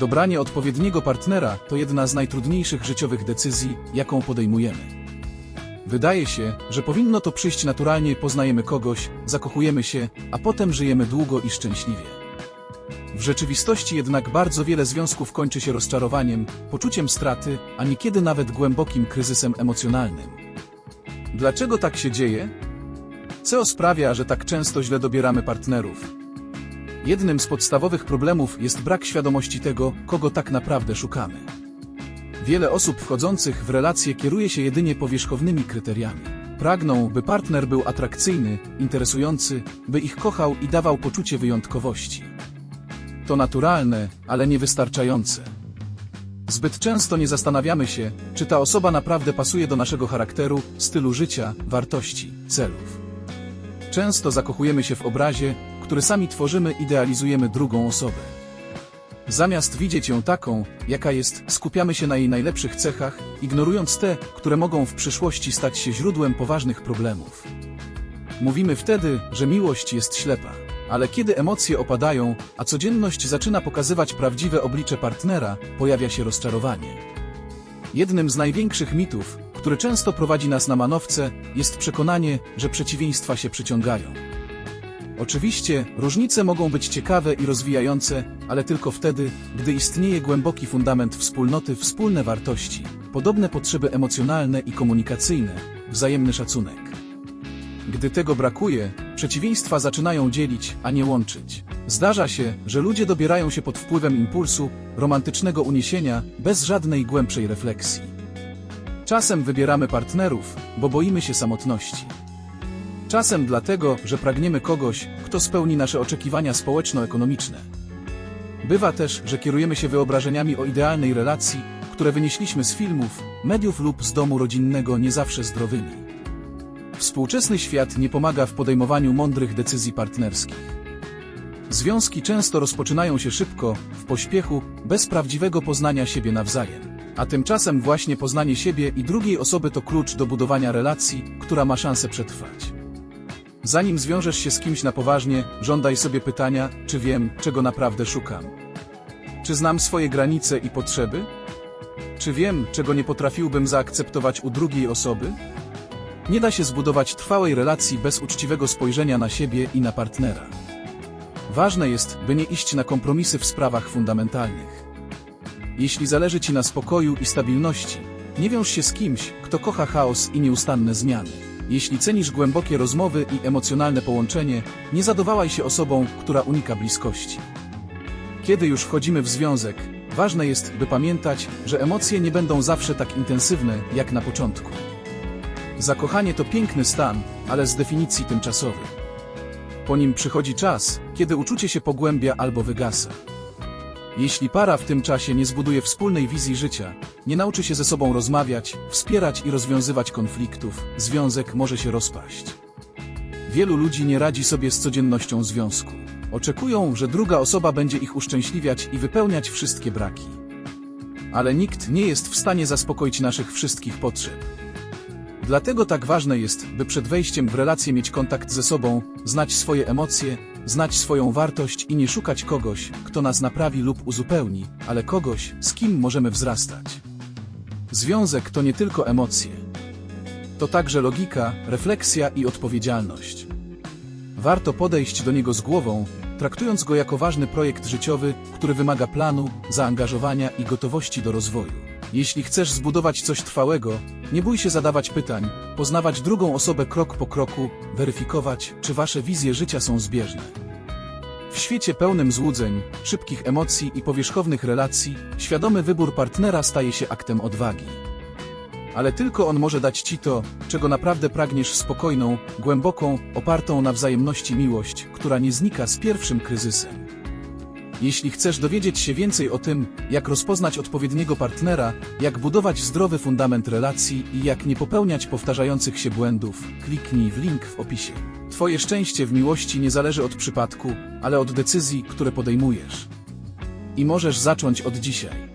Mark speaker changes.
Speaker 1: Dobranie odpowiedniego partnera to jedna z najtrudniejszych życiowych decyzji, jaką podejmujemy. Wydaje się, że powinno to przyjść naturalnie, poznajemy kogoś, zakochujemy się, a potem żyjemy długo i szczęśliwie. W rzeczywistości jednak bardzo wiele związków kończy się rozczarowaniem, poczuciem straty, a niekiedy nawet głębokim kryzysem emocjonalnym. Dlaczego tak się dzieje? Co sprawia, że tak często źle dobieramy partnerów? Jednym z podstawowych problemów jest brak świadomości tego, kogo tak naprawdę szukamy. Wiele osób wchodzących w relacje kieruje się jedynie powierzchownymi kryteriami. Pragną, by partner był atrakcyjny, interesujący, by ich kochał i dawał poczucie wyjątkowości. To naturalne, ale niewystarczające. Zbyt często nie zastanawiamy się, czy ta osoba naprawdę pasuje do naszego charakteru, stylu życia, wartości, celów. Często zakochujemy się w obrazie, który sami tworzymy, idealizujemy drugą osobę. Zamiast widzieć ją taką, jaka jest, skupiamy się na jej najlepszych cechach, ignorując te, które mogą w przyszłości stać się źródłem poważnych problemów. Mówimy wtedy, że miłość jest ślepa. Ale kiedy emocje opadają, a codzienność zaczyna pokazywać prawdziwe oblicze partnera, pojawia się rozczarowanie. Jednym z największych mitów, który często prowadzi nas na manowce, jest przekonanie, że przeciwieństwa się przyciągają. Oczywiście, różnice mogą być ciekawe i rozwijające, ale tylko wtedy, gdy istnieje głęboki fundament wspólnoty, wspólne wartości, podobne potrzeby emocjonalne i komunikacyjne, wzajemny szacunek. Gdy tego brakuje, przeciwieństwa zaczynają dzielić, a nie łączyć. Zdarza się, że ludzie dobierają się pod wpływem impulsu, romantycznego uniesienia, bez żadnej głębszej refleksji. Czasem wybieramy partnerów, bo boimy się samotności. Czasem dlatego, że pragniemy kogoś, kto spełni nasze oczekiwania społeczno-ekonomiczne. Bywa też, że kierujemy się wyobrażeniami o idealnej relacji, które wynieśliśmy z filmów, mediów lub z domu rodzinnego nie zawsze zdrowymi. Współczesny świat nie pomaga w podejmowaniu mądrych decyzji partnerskich. Związki często rozpoczynają się szybko, w pośpiechu, bez prawdziwego poznania siebie nawzajem. A tymczasem właśnie poznanie siebie i drugiej osoby to klucz do budowania relacji, która ma szansę przetrwać. Zanim zwiążesz się z kimś na poważnie, żądaj sobie pytania, czy wiem, czego naprawdę szukam. Czy znam swoje granice i potrzeby? Czy wiem, czego nie potrafiłbym zaakceptować u drugiej osoby? Nie da się zbudować trwałej relacji bez uczciwego spojrzenia na siebie i na partnera. Ważne jest, by nie iść na kompromisy w sprawach fundamentalnych. Jeśli zależy Ci na spokoju i stabilności, nie wiąż się z kimś, kto kocha chaos i nieustanne zmiany. Jeśli cenisz głębokie rozmowy i emocjonalne połączenie, nie zadowalaj się osobą, która unika bliskości. Kiedy już wchodzimy w związek, ważne jest, by pamiętać, że emocje nie będą zawsze tak intensywne, jak na początku. Zakochanie to piękny stan, ale z definicji tymczasowy. Po nim przychodzi czas, kiedy uczucie się pogłębia albo wygasa. Jeśli para w tym czasie nie zbuduje wspólnej wizji życia, nie nauczy się ze sobą rozmawiać, wspierać i rozwiązywać konfliktów, związek może się rozpaść. Wielu ludzi nie radzi sobie z codziennością związku. Oczekują, że druga osoba będzie ich uszczęśliwiać i wypełniać wszystkie braki. Ale nikt nie jest w stanie zaspokoić naszych wszystkich potrzeb. Dlatego tak ważne jest, by przed wejściem w relację mieć kontakt ze sobą, znać swoje emocje, znać swoją wartość i nie szukać kogoś, kto nas naprawi lub uzupełni, ale kogoś, z kim możemy wzrastać. Związek to nie tylko emocje. To także logika, refleksja i odpowiedzialność. Warto podejść do niego z głową, traktując go jako ważny projekt życiowy, który wymaga planu, zaangażowania i gotowości do rozwoju. Jeśli chcesz zbudować coś trwałego, nie bój się zadawać pytań, poznawać drugą osobę krok po kroku, weryfikować, czy wasze wizje życia są zbieżne. W świecie pełnym złudzeń, szybkich emocji i powierzchownych relacji, świadomy wybór partnera staje się aktem odwagi. Ale tylko on może dać ci to, czego naprawdę pragniesz spokojną, głęboką, opartą na wzajemności miłość, która nie znika z pierwszym kryzysem. Jeśli chcesz dowiedzieć się więcej o tym, jak rozpoznać odpowiedniego partnera, jak budować zdrowy fundament relacji i jak nie popełniać powtarzających się błędów, kliknij w link w opisie. Twoje szczęście w miłości nie zależy od przypadku, ale od decyzji, które podejmujesz. I możesz zacząć od dzisiaj.